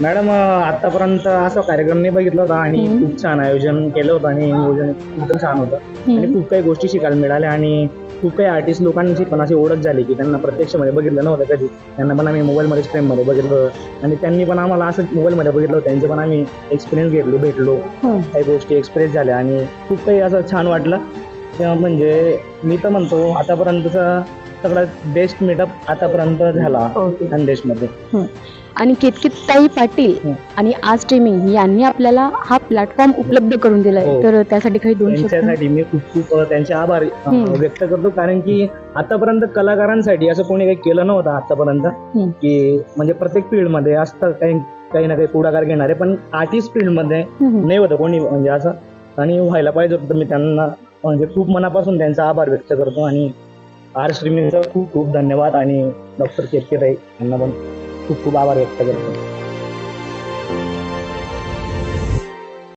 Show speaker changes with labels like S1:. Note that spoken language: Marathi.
S1: मॅडम आतापर्यंत असा कार्यक्रम नाही बघितला होता आणि
S2: हम्म.
S1: खूप छान आयोजन केलं होतं आणि नियोजन एकदम छान होतं आणि
S2: हम्म.
S1: खूप काही गोष्टी शिकायला मिळाल्या आणि खूप काही आर्टिस्ट लोकांची पण अशी ओळख झाली की त्यांना प्रत्यक्षमध्ये बघितलं नव्हतं कधी त्यांना पण आम्ही मोबाईलमध्ये फ्रेममध्ये बघितलं होतं आणि त्यांनी पण आम्हाला असं मोबाईलमध्ये बघितलं होतं त्यांचे पण आम्ही एक्सपिरियन्स घेतलो भेटलो
S2: हम्म.
S1: काही गोष्टी एक्सप्रेस झाल्या आणि खूप काही असं छान वाटलं म्हणजे मी तर म्हणतो आतापर्यंतचा सगळ्यात बेस्ट मीटअप आतापर्यंत झाला
S2: ओके.
S1: खानदेशमध्ये
S2: आणि केतकीत ताई पाटील
S1: हं.
S2: आणि आज स्ट्रीमिंग यांनी आपल्याला हा प्लॅटफॉर्म उपलब्ध करून दिलाय
S1: हो.
S2: तर त्यासाठी काही दोन शब्द
S1: त्यांच्यासाठी मी खूप खूप अ, त्यांचे आभार अ,
S2: हम्म.
S1: व्यक्त करतो कारण की आतापर्यंत कलाकारांसाठी असं कोणी काही केलं नव्हतं आतापर्यंत. की म्हणजे प्रत्येक फील्डमध्ये असतं काही काही ना काही पुढाकार घेणारे पण आर्टिस्ट फील्डमध्ये. नाही होतं कोणी म्हणजे असं आणि व्हायला पाहिजे होतं. तर मी त्यांना म्हणजे खूप मनापासून त्यांचा आभार व्यक्त करतो आणि आर स्ट्रीमिंगचा खूप खूप धन्यवाद आणि डॉक्टर केतके राई यांना पण खूप खूप आभार व्यक्त करतो.